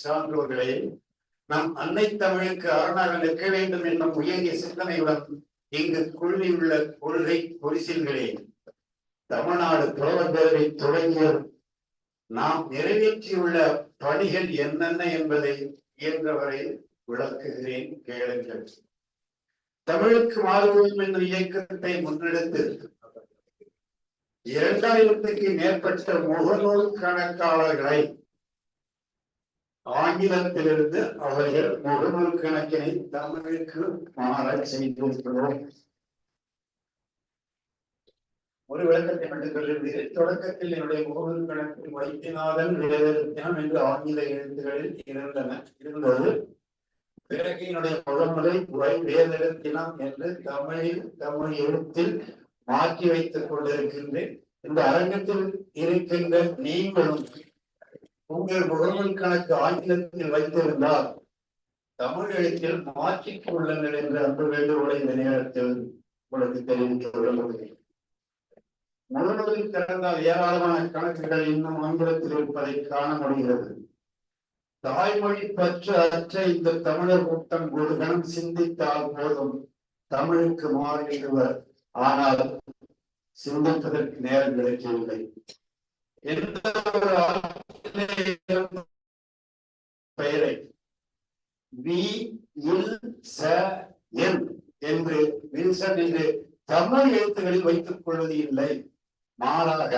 சான்றோர்களே நம் அன்னை தமிழுக்கு அரணாக நிற்க வேண்டும் என்ற உயரிய சிந்தனையுடன் இங்கு குழுமியுள்ள கொள்கை பொரிசில்களே. தமிழ்நாடு புலவர்களை தொடங்கிய நாம் நிறைவேற்றியுள்ள பணிகள் என்னென்ன என்பதை இயன்றவரை விளக்குகிறேன் கேளுங்கள். தமிழுக்கு மாறுவோம் என்ற இயக்கத்தை முன்னெடுத்து இரண்டாயிரத்துக்கு மேற்பட்ட முகநூல் கணக்காளர்களை ஆங்கிலத்திலிருந்து அவர்கள் முகநூல் கணக்கினை தமிழுக்கு மாற செய்திருக்கிறோம். ஒரு விளக்கத்தை மட்டும் சொல்லுகிறேன் தொடக்கத்தில் என்னுடைய முகநூல் கணக்கில் வைத்தியநாதன் வேதரத்னம் என்று ஆங்கில எழுத்துகளில் இருந்தன இருந்தது. பிறகு என்னுடைய முதன்முறை வை வேதத்தினம் என்று தமிழில் தமிழ் எழுத்தில் மாற்றி வைத்துக் கொண்டிருக்கின்றேன். இந்த அரங்கத்தில் இருக்கின்ற நீங்களும் உங்கள் முகநூல் கணக்கு ஆங்கிலத்தில் வைத்திருந்தால் தமிழ் எழுத்தில் மாற்றிக் கொள்ளுங்கள் என்று அன்பு வேண்டுகோளை இந்த நேரத்தில் உங்களுக்கு தெரிவிக்க விரும்புகிறேன் முழுவதும் திறந்தால் ஏராளமான கணக்குகள் இன்னும் ஆங்கிலத்தில் இருப்பதை காண முடிகிறது. தாய்மொழி பற்று அற்ற இந்த தமிழர் கூட்டம் ஒரு கணம் சிந்தித்தால் போதும் தமிழுக்கு மாறிடுவர் ஆனால் சிந்திப்பதற்கு நேரம் கிடைக்கவில்லை. எந்த ஒரு பெயரை. வி இல் ச என் என்று வில்சன் என்று தமிழ் எழுத்துகளில் வைத்துக் கொள்வது இல்லை. மாறாக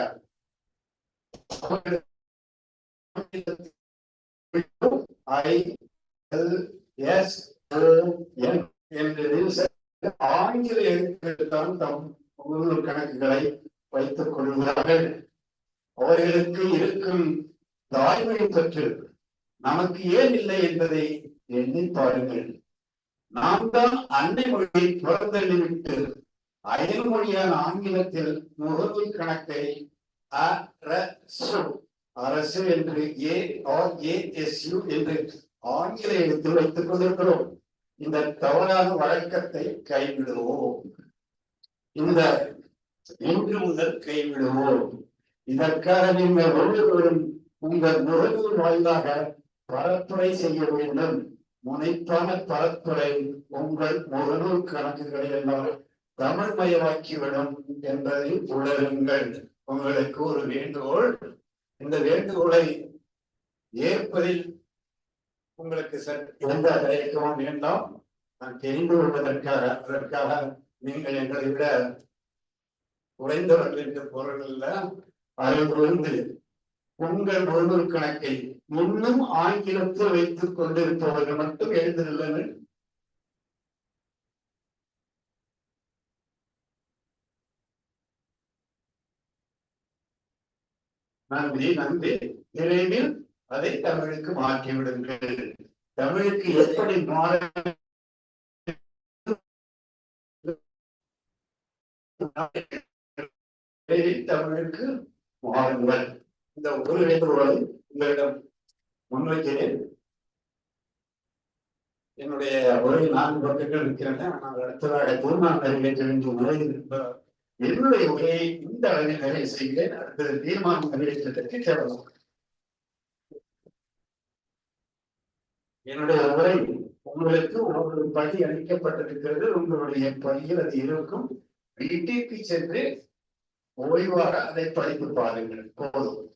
ஐ எல் எஸ் ஓ என்று ஆங்கில எழுத்துக்கள் தம் கணக்குகளை வைத்துக் கொள்கிறார்கள். அவர்களுக்கு இருக்கும் தாய்மொழி பெற்று நமக்கு ஏன் இல்லை என்பதை எண்ணி பாருங்கள் நாம் தான் அன்னை மொழியை புறந்தள்ளிவிட்டு அயல்மொழியான ஆங்கிலத்தில் முகநூல் கணக்கை அரசு என்று A R A S U என்று ஆங்கில எழுத்தில் வைத்துக் கொண்டிருக்கிறோம். இந்த தவறான வழக்கத்தை கைவிடுவோம். இந்த இன்று முதல் கைவிடுவோம். இதற்காக நீங்கள் ஒவ்வொருவரும் உங்கள் முகநூல் வாயிலாக பரப்புரை செய்ய வேண்டும். முனைப்பான பரப்புரை உங்கள் முகநூல் கணக்குகளை எல்லாம் தமிழ்மயமாக்கிவிடும் என்பதை உணருங்கள். உங்களுக்கு ஒரு வேண்டுகோள். இந்த வேண்டுகோளை ஏற்பதில் உங்களுக்கு எந்த தயக்கமும் வேண்டாம். நான் தெரிந்து கொள்வதற்காக அதற்காக நீங்கள் எங்களை விட குறைந்தவர்கள் என்ற பொருள் அல்ல அறிவுருந்து உங்கள் ஒருவர் கணக்கை இன்னும் ஆங்கிலத்தில் வைத்துக் கொண்டிருப்பவர்கள் மட்டும் எழுந்திருந்தனர் நன்றி நன்றி. விரைவில் அதை தமிழுக்கு மாற்றிவிடுங்கள். தமிழுக்கு எப்படி மாற தமிழுக்கு மாறுங்கள். இந்த ஒரு வேண்டுகோளை உங்களிடம் முன்வைக்கிறேன். என்னுடைய உரை நான்கு பக்கங்கள் இருக்கிறன ஆனால் அடுத்ததாக திருநாள் நிறைவேற்ற வேண்டிய உரை என்னுடைய உரையை இந்த அளவில் நிறைவு செய்கிறேன். அடுத்தது தீர்மானம் நிறைவேற்றத்திற்கு தேவலாம் என்னுடைய உரை உங்களுக்கு ஒரு பணி அளிக்கப்பட்டிருக்கிறது. உங்களுடைய பணியில் அது இருக்கும். வீட்டிற்கு சென்று ஓய்வாக அதை படித்து பாருங்கள். போதும்.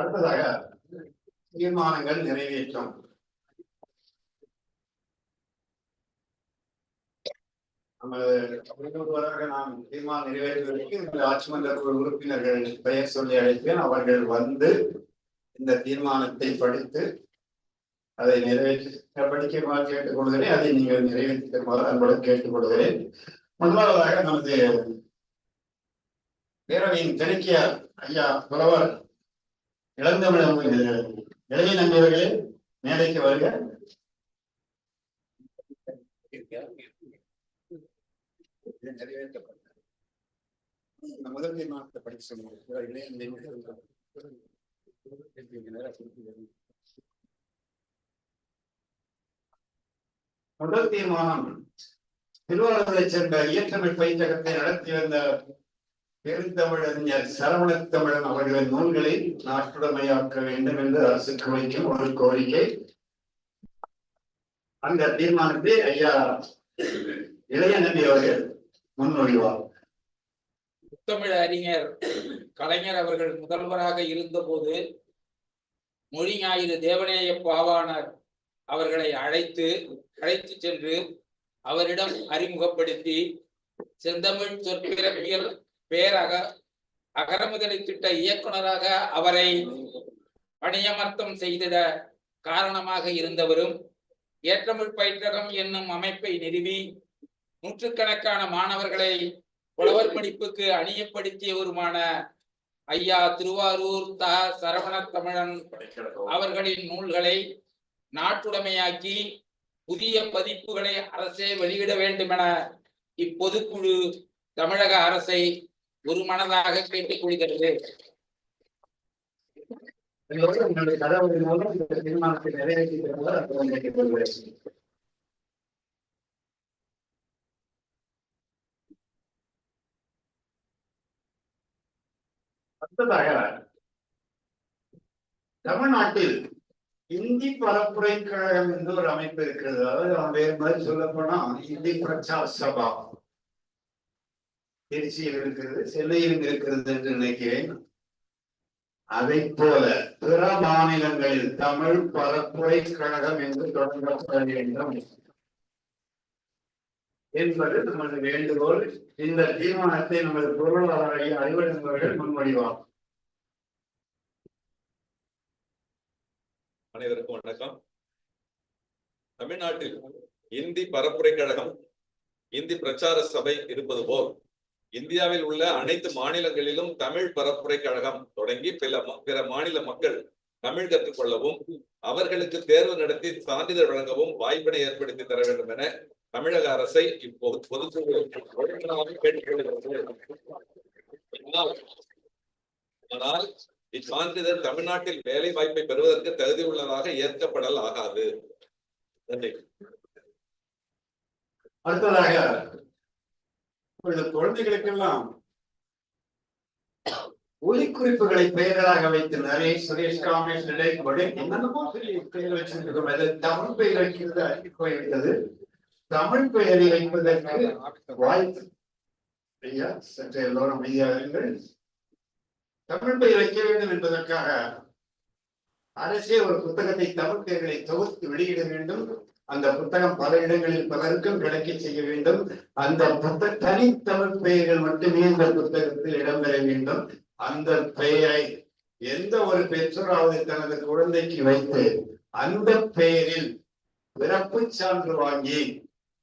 அடுத்ததாக தீர்மானங்கள் நிறைவேற்றம். நமது நாம் தீர்மானம் நிறைவேற்றுவதற்கு இந்த ஆட்சி மன்ற குழு உறுப்பினர்கள் பெயர் சொல்லி அழைப்பேன். அவர்கள் வந்து இந்த தீர்மானத்தை படித்து அதை நிறைவேற்ற படிக்குமாறு கேட்டுக்கொள்கிறேன். அதை நீங்கள் நிறைவேற்றி அன்புடன் அன்புடன் கேட்டுக்கொள்கிறேன். முதலாவதாக நமது பேரவையின் தெலுக்கியார் ஐயா புலவர் இளந்தமிழ் இளைய நண்பர்களே மேடைக்கு வருக. முதல் மாதத்தை படிக்க சொல்லுங்க முதல் தீர்மானம் திருவாரூரை சேர்ந்த இயற்றமிழ் பயிற்சகத்தை நடத்தி வந்த பெருந்தமிழறிஞர் சரவணத் தமிழன் அவர்களின் நூல்களை நாட்டுடைமையாக்க வேண்டும் என்று அரசுக்கு வைக்கும் ஒரு கோரிக்கை. அந்த தீர்மானத்தை ஐயா இளைய நபி அவர்கள் முன்மொழிவார். முத்தமிழ் அறிஞர் கலைஞர் அவர்கள் முதல்வராக இருந்தபோது மொழி ஞாயிறு தேவநேய பாவாணர் அவர்களை அழைத்து அழைத்து சென்று அவரிடம் அறிமுகப்படுத்தி செந்தமிழ் சொற்பிறப்பியல் பேரக அகரமுதலை திட்ட இயக்குனராக அவரை பணியமர்த்தம் செய்திட காரணமாக இருந்தவரும் ஏற்றமிழ் பயிற்றகம் என்னும் அமைப்பை நிறுவி நூற்றுக்கணக்கான மாணவர்களை புலவர் படிப்புக்கு அணியப்படுத்தியவருமான ஐயா திருவாரூர் த. சரவண தமிழன் அவர்களின் நூல்களை நாட்டுடைமையாக்கி புதிய பதிப்புகளை அரசே வெளியிட வேண்டுமென இப்பொதுக்குழு தமிழக அரசை ஒரு மனதாக கேட்டுக் கொள்கிறது. அடுத்ததாக தமிழ்நாட்டில் இந்தி பரப்புரை கழகம் என்று ஒரு அமைப்பு இருக்கிறது. அதாவது அவன் வேறு மாதிரி சொல்ல போனா இந்தி பிரச்சார சபா. திருச்சியில் இருக்கிறது சென்னையிலும் இருக்கிறது என்று நினைக்கிறேன். அதை போல பிற மாநிலங்களில் தமிழ் பரப்புரை கழகம் என்று தொடங்கப்பட வேண்டும் என்பது நமது வேண்டுகோள். இந்த தீர்மானத்தை நமது பொருளாதார அறிவறிஞர்கள் முன்மொழிவார் அனைவருக்கும் வணக்கம். தமிழ்நாட்டில் இந்தி பரப்புரை கழகம் இந்தி பிரச்சார சபை இருப்பது போல் இந்தியாவில் உள்ள அனைத்து மாநிலங்களிலும் தமிழ் பரப்புரை கழகம் தொடங்கி பிற பிற மாநில மக்கள் தமிழ் கற்றுக்கொள்ளவும் அவர்களுக்கு தேர்வு நடத்தி சான்றிதழ் வழங்கவும் வாய்ப்பினை ஏற்படுத்தி தர வேண்டும் என தமிழக அரசை இப்போது பொதுக்குழு கேட்டுக்கொள்கிறது ஆனால் ஆனால் இச்சான்றிதழ் தமிழ்நாட்டில் வேலை வாய்ப்பை பெறுவதற்கு தகுதி உள்ளதாக ஏற்கப்படல் ஆகாது. நன்றி. அடுத்ததாக இப்பொழுது குழந்தைகளுக்கெல்லாம் ஒலிக்குறிப்புகளை பெயர்களாக வைத்து நிறைய சுரேஷ் காமேஷ் நிலைக் என்னென்னமோ சொல்லி பெயர் வச்சிருக்கிறோம். அது தமிழ் பெயர் வைக்கிறது அழிந்து போய்விட்டது தமிழ் பெயரை வைப்பதற்கு வாய்ப்பு ஐயா சற்று எல்லோரும் அமைதியாக தமிழ் பெயர் வைக்க வேண்டும் என்பதற்காக அரசே ஒரு புத்தகத்தை தமிழ் பெயர்களை தொகுத்து வெளியிட வேண்டும். அந்த புத்தகம் பல இடங்களில் பலருக்கும் கிடைக்க செய்ய வேண்டும். அந்த புத்த தனித்தமிழ் பெயர்கள் மட்டுமே இந்த புத்தகத்தில் இடம்பெற வேண்டும். அந்த பெயரை எந்த ஒரு பெற்றோராவது தனது குழந்தைக்கு வைத்து அந்த பெயரில் பிறப்பு சான்று வாங்கி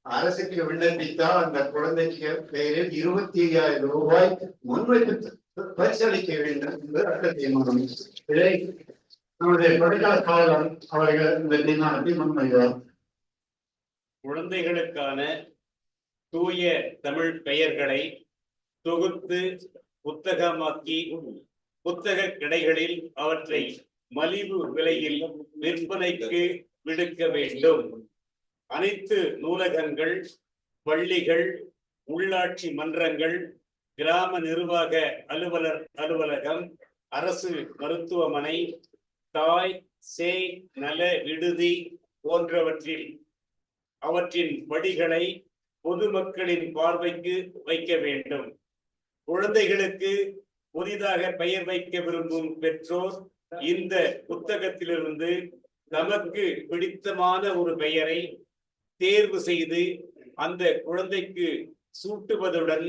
அரசுக்கு விண்ணப்பித்தால் அந்த குழந்தைக்கு பெயரில் இருபத்தி ஐயாயிரம் ரூபாய் முன்வைப்பு பரிசளிக்க வேண்டும் என்று அடுத்த தீர்மானம் இதை நம்முடைய படைக்கால காலம் அவர்கள் இந்த தீர்மானத்தை முன்வைக்கிறார் குழந்தைகளுக்கான தூய தமிழ் பெயர்களை தொகுத்து புத்தகமாக்கி புத்தக கடைகளில் அவற்றை மலிவு விலையில் விற்பனைக்கு விடுக்க வேண்டும். அனைத்து நூலகங்கள் பள்ளிகள் உள்ளாட்சி மன்றங்கள் கிராம நிர்வாக அலுவலர் அலுவலகம் அரசு மருத்துவமனை தாய் சேய் நல விடுதி போன்றவற்றில் அவற்றின் வழிகளை பொதுமக்களின் பார்வைக்கு வைக்க வேண்டும். குழந்தைகளுக்கு புதிதாக பெயர் வைக்க விரும்பும் பெற்றோர் இந்த புத்தகத்திலிருந்து நமக்கு பிடித்தமான ஒரு பெயரை தேர்வு செய்து அந்த குழந்தைக்கு சூட்டுவதுடன்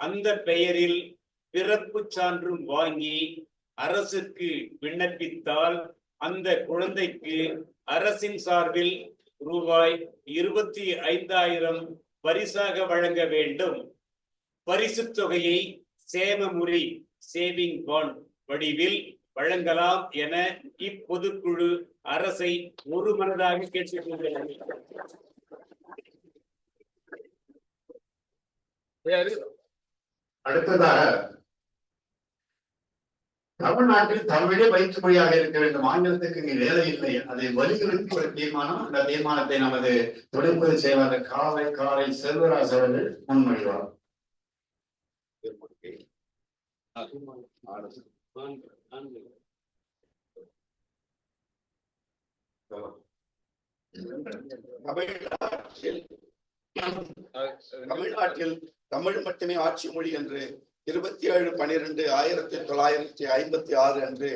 அந்த பெயரில் பிறப்பு சான்றும் வாங்கி அரசுக்கு விண்ணப்பித்தால் அந்த குழந்தைக்கு அரசின் சார்பில் ரூபாய் இருபத்தி ஐந்தாயிரம் பரிசாக வழங்க வேண்டும். பரிசுத் தொகையை சேமமுறி சேவிங் பாண்ட் வடிவில் வழங்கலாம் என இப்பொதுக்குழு அரசை ஒருமனதாக கேட்டுக்கொள்கிறது. அடுத்ததாக தமிழ்நாட்டில் தமிழே பயிற்சி மொழியாக இருக்க வேண்டும். ஆங்கிலத்துக்கு இங்கு வேலை இல்லை. அதை வலியுறுத்தி ஒரு தீர்மானம். அந்த தீர்மானத்தை நமது தொழிற்பொது செய்வாளர் காலை காலை செல்வராஜ் அவர்கள் முன்மொழிவார். தமிழ்நாட்டில் தமிழ் மட்டுமே ஆட்சி மொழி என்று இருபத்தி ஏழு பனிரெண்டு ஆயிரத்தி தொள்ளாயிரத்தி ஐம்பத்தி ஆறு அன்று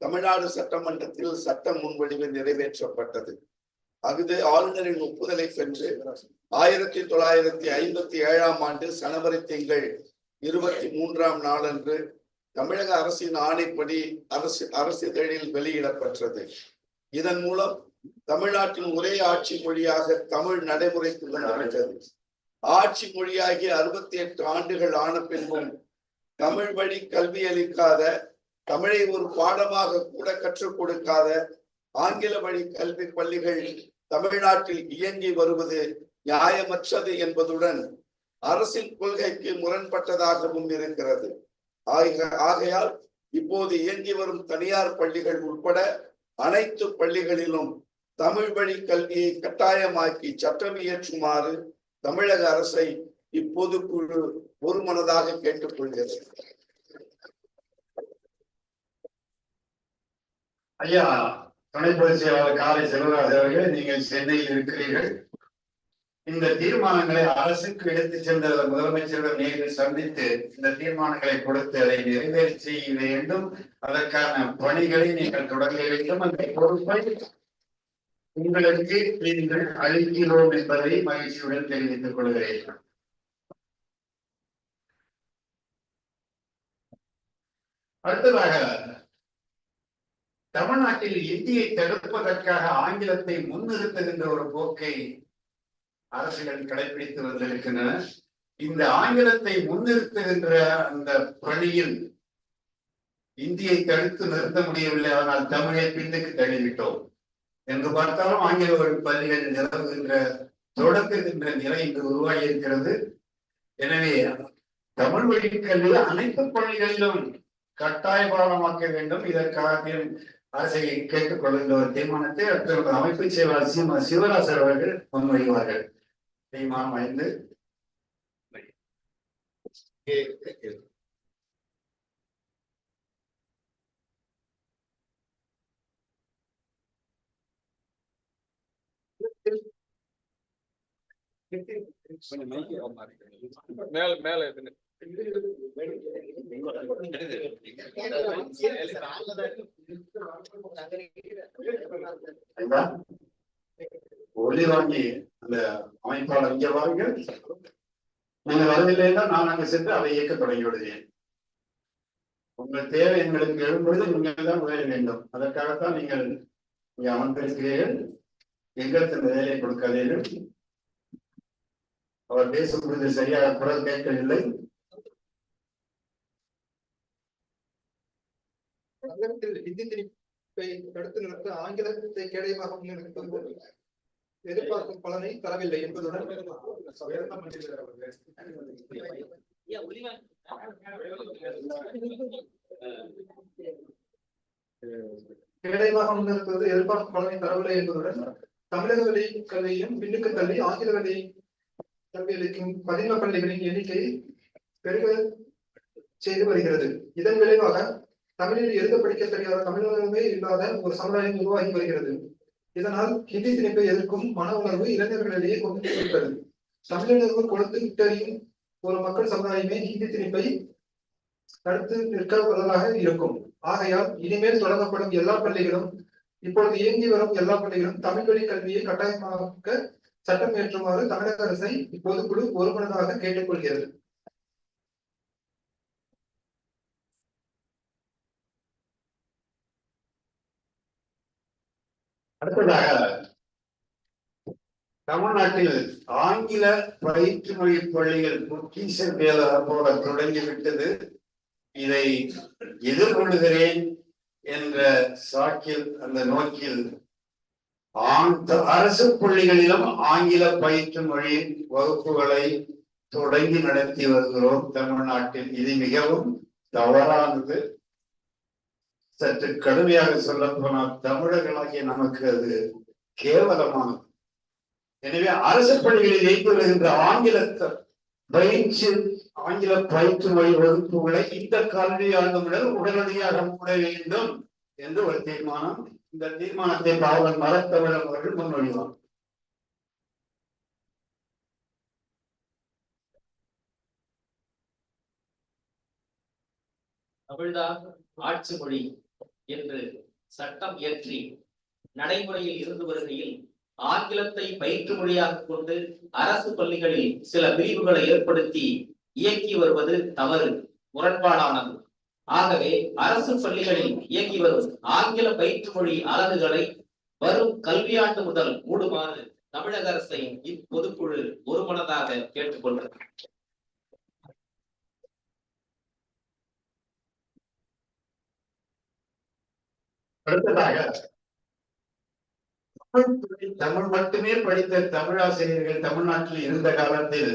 தமிழ்நாடு சட்டமன்றத்தில் சட்ட முன்வடிவு நிறைவேற்றப்பட்டது. அஃது ஆளுநரின் ஒப்புதலை பெற்று ஆயிரத்தி தொள்ளாயிரத்தி ஐம்பத்தி ஏழாம் ஆண்டு சனவரி திங்கள் இருபத்தி மூன்றாம் நாளன்று தமிழக அரசின் ஆணைப்படி அரசு அரசிதழில் வெளியிடப்பட்டது இதன் மூலம் தமிழ்நாட்டின் ஒரே ஆட்சி மொழியாக தமிழ் நடைமுறைக்கு வந்துவிட்டது. ஆட்சி மொழியாகி அறுபத்தி எட்டு ஆண்டுகள் ஆன பின்பும் தமிழ் வழி கல்வி அளிக்காத தமிழை ஒரு பாடமாக கூட கற்றுக் கொடுக்காத ஆங்கில வழி கல்வி பள்ளிகள் தமிழ்நாட்டில் இயங்கி வருவது நியாயமற்றது என்பதுடன் அரசின் கொள்கைக்கு முரண்பட்டதாகவும் இருக்கிறது. ஆகையால் இப்போது இயங்கி வரும் தனியார் பள்ளிகள் உட்பட அனைத்து பள்ளிகளிலும் தமிழ் வழி கல்வியை கட்டாயமாக்கி சட்டம் இயற்றுமாறு தமிழக அரசை இப்போது குழு ஒருமனதாக கேட்டுக்கொள்கிறது ஐயா துணை பொதுச் செயலாளர் காலை செல்வராஜ் அவர்கள் நீங்கள் சென்னையில் இருக்கிறீர்கள். இந்த தீர்மானங்களை அரசுக்கு எடுத்து சென்ற முதலமைச்சரிடம் நேரில் சந்தித்து இந்த தீர்மானங்களை கொடுத்து அதை நிறைவேற்றி செய்ய வேண்டும். அதற்கான பணிகளை நீங்கள் தொடங்க வேண்டும். அந்த பொறுப்பை உங்களுக்கு நீங்கள் அளிக்கிறோம் என்பதை மகிழ்ச்சியுடன் தெரிவித்துக் கொள்கிறேன். அடுத்ததாக தமிழ்நாட்டில் இந்தியை தடுப்பதற்காக ஆங்கிலத்தை முன்னிறுத்துகின்ற ஒரு போக்கை அரசுகள் கடைபிடித்து வந்திருக்கின்றன. இந்த ஆங்கிலத்தை முன்னிறுத்துகின்ற அந்த பணியில் இந்தியை தடுத்து நிறுத்த முடியவில்லை. ஆனால் தமிழை பின்னுக்கு தள்ளிவிட்டோம். எங்கு பார்த்தாலும் ஆங்கில வழி பள்ளிகள் நிலவுகின்ற தொடக்குகின்ற நிலை இன்று உருவாகி இருக்கிறது எனவே தமிழ் வழி கல்வி அனைத்து பள்ளிகளிலும் கட்டாய பாடமாக்க வேண்டும். இதற்காக அரசை கேட்டுக்கொள்கின்ற ஒரு தீர்மானத்தை அடுத்த அமைப்பு செயலாளர் சிவ சிவராசர் அவர்கள் முன்மொழிவார்கள். தீர்மானம் ஐந்து மேல மேல ஒளி வாங்கி அந்த அமைப்பாளர் இங்க வாங்க நீங்க வரவில்லைன்னா நான் அங்கு சென்று அதை இயக்க தொடங்கி விடுவேன் உங்கள் தேவை எங்களுக்கு எழும்பொழுது நீங்கள் தான் உதவ வேண்டும். அதற்காகத்தான் நீங்கள் இங்கே அமர்ந்திருக்கிறீர்கள். எங்களுக்கு இந்த வேலையை கொடுக்காதீர்கள். அவர் பேசும்பொழுது சரியாக குரல் கேட்கவில்லை. தமிழகத்தில் ஹிந்தி திணிப்பை தடுத்து நிறுத்த ஆங்கிலத்தை கேடயமாக முன்னிறுத்தும் எதிர்பார்க்கும் பலனை தரவில்லை என்பதுடன் கேடயமாக முன்னிறுத்துவது எதிர்பார்க்கும் பலனை தரவில்லை என்பதுடன் தமிழக வழி கல்வியும் பின்னுக்கு தள்ளி ஆங்கில வழி கல்வி அளிக்கும் பள்ளிகளின் எண்ணிக்கை பெருக செய்து வருகிறது. இதன் விளைவாக தமிழில் எழுத படிக்க தெரியாத தமிழகமே இல்லாத ஒரு சமுதாயம் உருவாகி வருகிறது. இதனால் ஹிந்தி திணிப்பை எதிர்க்கும் மன உணர்வு இளைஞர்களிடையே கொண்டு வருகிறது தமிழர்கள் கொடுத்து விட்டறியும் ஒரு மக்கள் சமுதாயமே ஹிந்தி திணிப்பை தடுத்து நிற்க இருக்கும். ஆகையால் இனிமேல் தொடங்கப்படும் எல்லா பள்ளிகளும் இப்பொழுது இயங்கி வரும் எல்லா பள்ளிகளும் தமிழ் வழி கல்வியை கட்டாயமாக்க சட்டம் இயற்றுமாறு தமிழக அரசை இப்பொதுக்குழு ஒருமனதாக கேட்டுக்கொள்கிறது. அடுத்ததாக தமிழ்நாட்டில் ஆங்கில பயிற்று மொழி பள்ளிகள் பொக்கிஷ வேலை போல தொடங்கிவிட்டது. இதை எதிர்கொள்கிறேன் என்ற சாக்கில் அந்த நோக்கில் அரசு பள்ளிகளிலும் ஆங்கில பயிற்று மொழி வகுப்புகளை தொடங்கி நடத்தி வருகிறோம் தமிழ்நாட்டில். இது மிகவும் தவறானது. சற்று கடுமையாக சொல்ல போனால் தமிழர்களாகிய நமக்கு அது கேவலமானது. எனவே அரசு பள்ளிகளில் இயங்கி வருகின்ற ஆங்கில பயிற்சி ஆங்கில பயிற்று மொழி வகுப்புகளை இந்த கல்வி ஆண்டு முதல் உடனடியாக மூட வேண்டும் என்று ஒரு தீர்மானம் இந்த தீர்மானத்தை பாவலர் மரத்தமிழர் அவர்கள் முன்மொழிவார். தமிழ்தான் ஆட்சி மொழி என்று சட்டம் இயற்றி நடைமுறையில் இருந்து வருகையில் ஆங்கிலத்தை பயிற்று மொழியாக கொண்டு அரசு பள்ளிகளில் சில பிரிவுகளை ஏற்படுத்தி இயக்கி வருவது தவறு முரண்பாடானது. ஆகவே அரசு பள்ளிகளில் இயங்கி வரும் ஆங்கில பயிற்று மொழி அலகுகளை வரும் கல்வியாண்டு முதல் மூடுமாறு தமிழக அரசை இப்பொதுக்குழு ஒருமனதாக கேட்டுக்கொள்கிறது அடுத்ததாக தமிழ் தமிழ் மட்டுமே படித்த தமிழாசிரியர்கள் தமிழ்நாட்டில் இருந்த காலத்தில்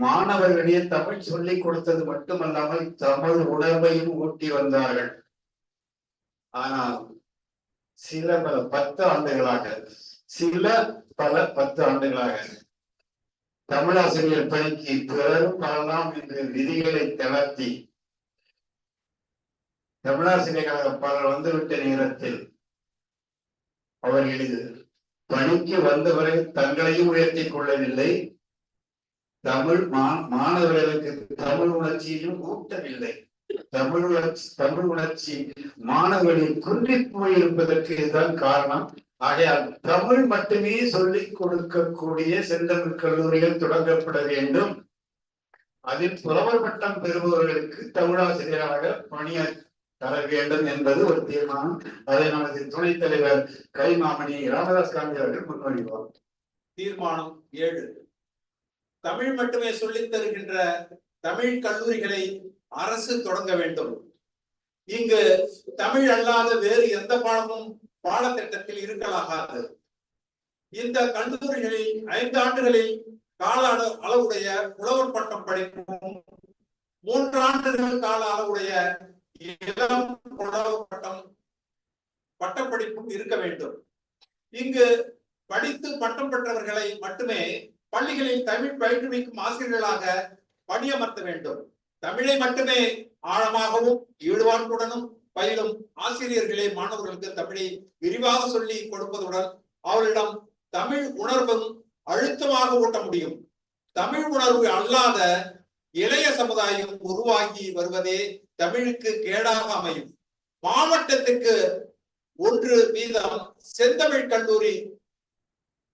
மாணவர்களிடையே தமிழ் சொல்லிக் கொடுத்தது மட்டுமல்லாமல் தமிழ் உணர்வையும் ஊட்டி வந்தார்கள். ஆனால் சில பல பத்து ஆண்டுகளாக சில பல பத்து ஆண்டுகளாக தமிழாசிரியர் பணிக்கு பிறரும் வரலாம் என்று விதிகளை தளர்த்தி தமிழாசிரியர்களாக பலர் வந்துவிட்ட நேரத்தில் அவர்கள் பணிக்கு வந்தவரை தங்களையும் உயர்த்திக் கொள்ளவில்லை. தமிழ் மா- மாணவர்களுக்கு தமிழ் உணர்ச்சியையும் ஊட்டவில்லை தமிழ் உணர்ச்சி தமிழ் உணர்ச்சி மாணவர்களின் குன்றி போயிருப்பதற்கு இதுதான் காரணம். ஆகையால் தமிழ் மட்டுமே சொல்லிக் கொடுக்கக்கூடிய செந்தமிழ் கல்லூரிகள் தொடங்கப்பட வேண்டும். அதில் புலவர் பட்டம் பெறுபவர்களுக்கு தமிழாசிரியராக பணியாற்ற தர வேண்டும் என்பது ஒரு தீர்மானம். அதை நமது துணைத் தலைவர் கைமாமணி ராமதாஸ் காந்தி அவர்கள் முன்மொழிவார். தீர்மானம் ஏழு. தமிழ் மட்டுமே சொல்லித் தருகின்ற தமிழ் கல்லூரிகளை அரசு தொடங்க வேண்டும். இங்கு தமிழ் அல்லாத வேறு எந்த பாடமும் பாடத்திட்டத்தில் இருக்கலாகாது. இந்த கல்லூரிகளில் ஐந்து ஆண்டுகளில் கால அளவுடைய புலவர் பட்டம் படிப்பும் மூன்று ஆண்டுகள் கால அளவுடைய இளம் புலவர் பட்டம் பட்டப்படிப்பும் இருக்க வேண்டும். இங்கு படித்து பட்டம் பெற்றவர்களை மட்டுமே பள்ளிகளில் தமிழ் பயிற்றுவிக்கும் ஆசிரியர்களாக பணியமர்த்த வேண்டும். தமிழை மட்டுமே ஆழமாகவும் ஈடுபாட்டுடனும் பயிலும் ஆசிரியர்களே மாணவர்களுக்கு தமிழை விரிவாக சொல்லி கொடுப்பதுடன் அவர்களிடம் தமிழ் உணர்வும் அழுத்தமாக ஊட்ட முடியும். தமிழ் உணர்வு அல்லாத இளைய சமுதாயம் உருவாகி வருவதே தமிழுக்கு கேடாக அமையும். மாவட்டத்துக்கு ஒன்று வீதம் செந்தமிழ் கல்லூரி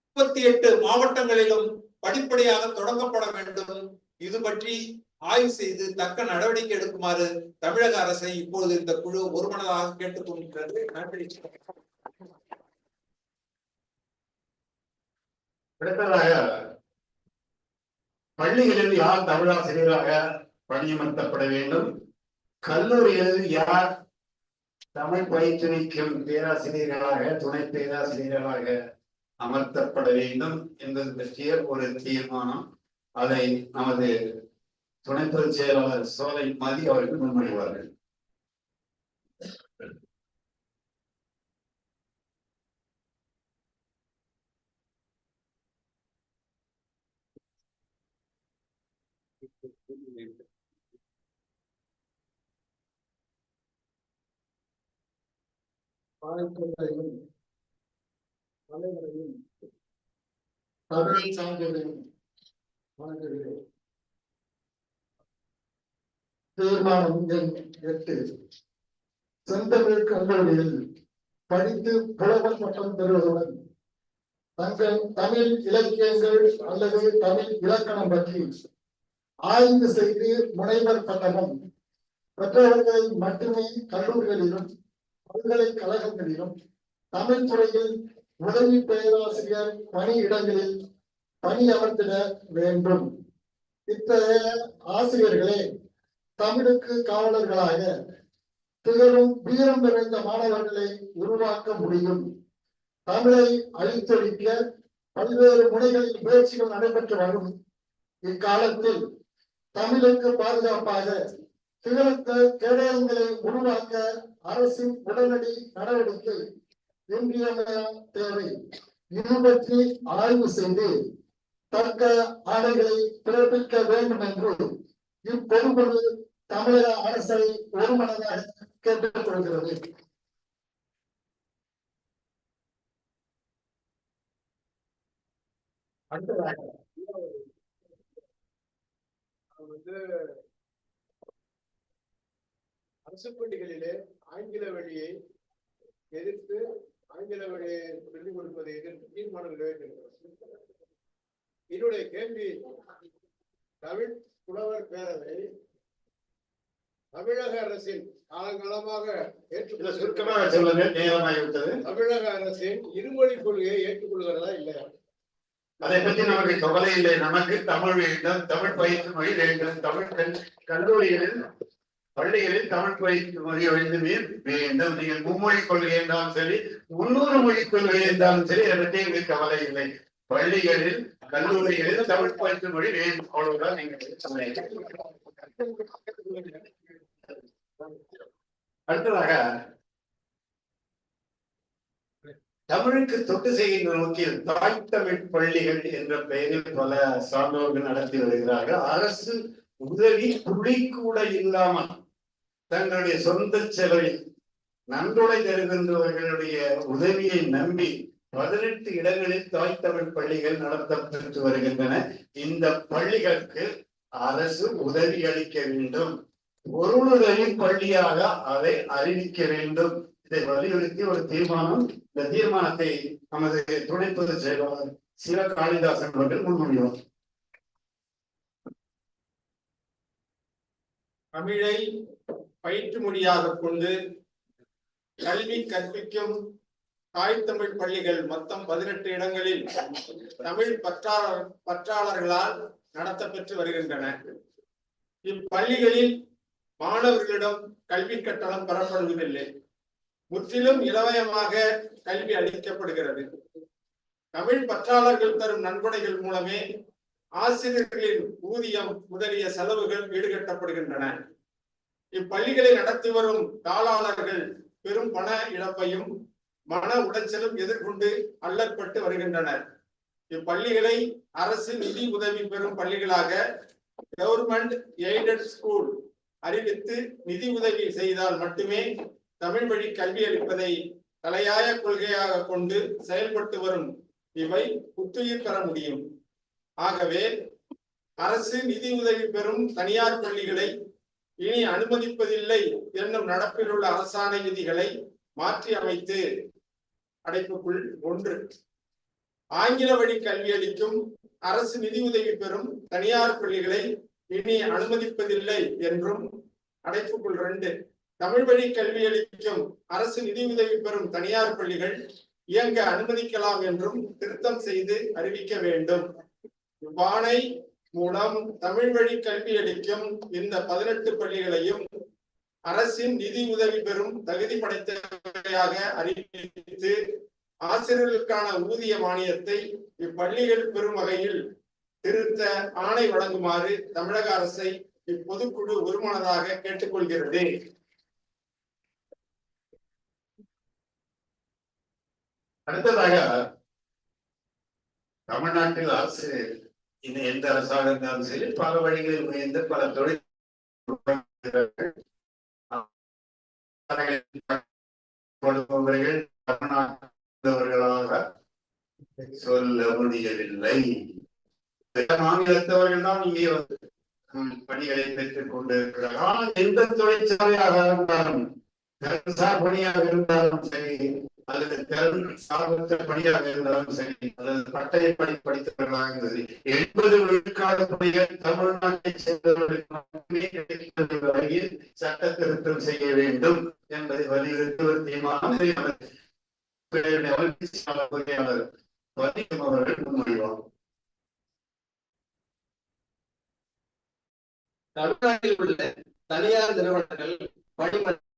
முப்பத்தி எட்டு மாவட்டங்களிலும் படிப்படியாக தொடங்கப்பட வேண்டும். இது பற்றி ஆய்வு செய்து தக்க நடவடிக்கை எடுக்குமாறு தமிழக அரசை இப்போது இந்த குழு ஒருமனதாக கேட்டுக்கொள்கிறது நன்றி. அடுத்ததாக பள்ளிகளில் யார் தமிழாசிரியராக பணியமர்த்தப்பட வேண்டும்? கல்லூரியில் யார் தமிழ் பயிற்றுவிக்கும் பேராசிரியர்களாக துணை பேராசிரியர்களாக அமர்த்தப்பட வேண்டும் என்பது பற்றிய ஒரு தீர்மானம் அதை நமது துணை பொதுச் செயலாளர் சோலை மதி அவர்கள் முன்மொழிவார்கள். வாழ்க்கைகளையும் தலைவரையும் தமிழை சார்ந்ததையும் வணங்குகிறேன் தீர்மானம் எண் எட்டு செந்தமிழ் கல்லூரியில் படித்து புலவர் பட்டம் பெறுவதுடன் தங்கள் தமிழ் இலக்கியங்கள் அல்லது தமிழ் இலக்கணம் பற்றி ஆய்வு செய்து முனைவர் பட்டமும் பெற்றவர்கள் மட்டுமே கல்லூரிகளிலும் பல்கலைக்கழகங்களிலும் தமிழ் துறையில் உதவி பேராசிரியர் பணியிடங்களில் பணியமர்த்திட வேண்டும். இத்தகைய ஆசிரியர்களே தமிழுக்கு காவலர்களாக திகழும் வீரம் நிறைந்த மாணவர்களை உருவாக்க முடியும். தமிழை அழித்தொழிக்க பல்வேறு முனைகளில் முயற்சிகள் நடைபெற்று வரும் இக்காலத்தில் தமிழுக்கு பாதுகாப்பாக திகழ்த்த கேடயங்களை உருவாக்க அரசின் உடனடி நடவடிக்கை இன்றியமைய தேவை. இது பற்றி ஆய்வு செய்து தக்க ஆணைகளை பிறப்பிக்க வேண்டும் என்று இப்பொறுப்பு தமிழக அரசை ஒருமனதாக கேட்டுக்கொள்கிறது. அடுத்ததாக. வந்து அரசு பள்ளிகளிலே ஆங்கில வழியை எதிர்த்து ஆங்கில வழியை சொல்லிக் கொடுப்பதை எதிர்த்து தீர்மானம் நிறைவேற்றிருக்கிறது என்னுடைய கேள்வி தமிழ் புலவர் பேரவை தமிழக அரசின் காலங்காலமாக சுருக்கமாக சொல்லுங்க நேரமாகிவிட்டது தமிழக அரசின் இருமொழி கொள்கையை ஏற்றுக்கொள்கிறதா இல்லையா? அதை பற்றி நமக்கு கவலை இல்லை. நமக்கு தமிழ் வேண்டும் தமிழ் பயிற்று மொழி வேண்டும் தமிழ் கல்- கல்லூரிகளில் பள்ளிகளில் தமிழ் பயிற்று மொழி வேண்டுமே வேண்டும். நீங்கள் மும்மொழி கொள்கை என்றாலும் சரி முன்னூறு மொழி கொள்கை என்றாலும் சரி அதை பற்றி எங்களுக்கு கவலை இல்லை. பள்ளிகளில் கல்லூரிகளில் தமிழ் பயிற்சி மொழி வேண்டும் அவ்வளவுதான் நீங்கள் அடுத்ததாக தமிழுக்கு தொட்டு செய்கின்ற நோக்கில் தாய் தமிழ் பள்ளிகள் என்ற பெயரில் பல சான்றோர்கள் நடத்தி வருகிறார்கள். அரசு உதவி துளி கூட இல்லாமல் தங்களுடைய சொந்த செலவில் நன்கொடை தருகின்றவர்களுடைய உதவியை நம்பி பதினெட்டு இடங்களில் தாய் தமிழ் பள்ளிகள் நடத்தப்பட்டு வருகின்றன. இந்த பள்ளிகளுக்கு அரசு உதவி அளிக்க வேண்டும். பொருளுதவி பள்ளியாக அதை அறிவிக்க வேண்டும். இதை வலியுறுத்தி ஒரு தீர்மானம். இந்த தீர்மானத்தை நமது துணை பொதுச் செயலாளர் சிவ காளிதாசன் அவர்கள் முன்மொழிவார் தமிழை பயிற்று மொழியாக கொண்டு கல்வி கற்பிக்கும் தாய் தமிழ் பள்ளிகள் மொத்தம் பதினெட்டு இடங்களில் தமிழ் பற்றாளர் பற்றாளர்களால் நடத்தப்பெற்று வருகின்றன. இப்பள்ளிகளில் மாணவர்களிடம் கல்வி கட்டணம் பெறப்படுவதில்லை. முற்றிலும் இலவயமாக கல்வி அளிக்கப்படுகிறது. தமிழ் பற்றாளர்கள் தரும் நன்கொடைகள் மூலமே ஆசிரியர்களின் ஊதியம் முதலிய செலவுகள் ஈடுகட்டப்படுகின்றன. இப்பள்ளிகளை நடத்தி வரும் தாளாளர்கள் பெரும் பண இழப்பையும் மன உளைச்சலும் எதிர்கொண்டு அல்லற்பட்டு வருகின்றனர். இப்பள்ளிகளை அரசு நிதி உதவி பெறும் பள்ளிகளாக கவர்மெண்ட் எய்டட் ஸ்கூல் அறிவித்து நிதி உதவி செய்தால் மட்டுமே தமிழ் வழி கல்வி அளிப்பதை தலையாய கொள்கையாக கொண்டு செயல்பட்டு வரும் இவை புத்துயிர் பெற முடியும். ஆகவே அரசு நிதி உதவி பெறும் தனியார் பள்ளிகளை இனி அனுமதிப்பதில்லை. என்னும் நடப்பில் உள்ள அரசாணை விதிகளை மாற்றி அமைத்து அடைப்புக்குள் ஒன்று. ஆங்கில வழி கல்வி அளிக்கும் அரசு நிதி உதவி பெறும் தனியார் பள்ளிகளை இனி அனுமதிப்பதில்லை என்றும் அடைப்புக்குள் ரெண்டு. தமிழ் வழி கல்வி அளிக்கும் அரசு நிதி உதவி பெறும் தனியார் பள்ளிகள் இயங்க அனுமதிக்கலாம் என்றும் திருத்தம் செய்து அறிவிக்க வேண்டும். இவ்வாணை மூலம் தமிழ் வழி கல்வி அளிக்கும் இந்த பதினெட்டு பள்ளிகளையும் அரசின் நிதி உதவி பெறும் தகுதி படைத்தவையாக அறிவித்து ஆசிரியர்களுக்கான ஊதிய மானியத்தை இப்பள்ளிகள் பெறும் வகையில் திருத்த ஆணை வழங்குமாறு தமிழக அரசை இப்பொதுக்குழு ஒருமனதாக கேட்டுக்கொள்கிறது. அடுத்ததாக தமிழ்நாட்டில் அரசு இன்னும் எந்த அரசாக இருந்தாலும் சரி பல வழிகளில் முயன்று பல தொழில் தமிழ்நாட்டவர்களாக சொல்ல முடியவில்லை. மாநிலத்தவர்கள் தான் இங்கே வந்து பணிகளை பெற்றுக் கொண்டிருக்கிறார்கள். ஆனால் எந்த தொழிற்சாலையாக இருந்தாலும் பணியாக இருந்தாலும் சரி அல்லது திறன் சார்ந்த பணியாக இருந்தாலும் சரி அல்லது பட்டய பணி படித்தவர்களாக சரி எண்பது விழுக்காடு பணிகள் தமிழ்நாட்டை சேர்ந்தவர்களுக்கு வகையில் சட்ட திருத்தம் செய்ய வேண்டும் என்பதை வலியுறுத்துவது தீர்மானம் பொறியாளர் அவர்கள் முன்மொழிவாகும் தமிழ்நாட்டில் உள்ள தனியார் நிறுவனங்கள் பணிமனை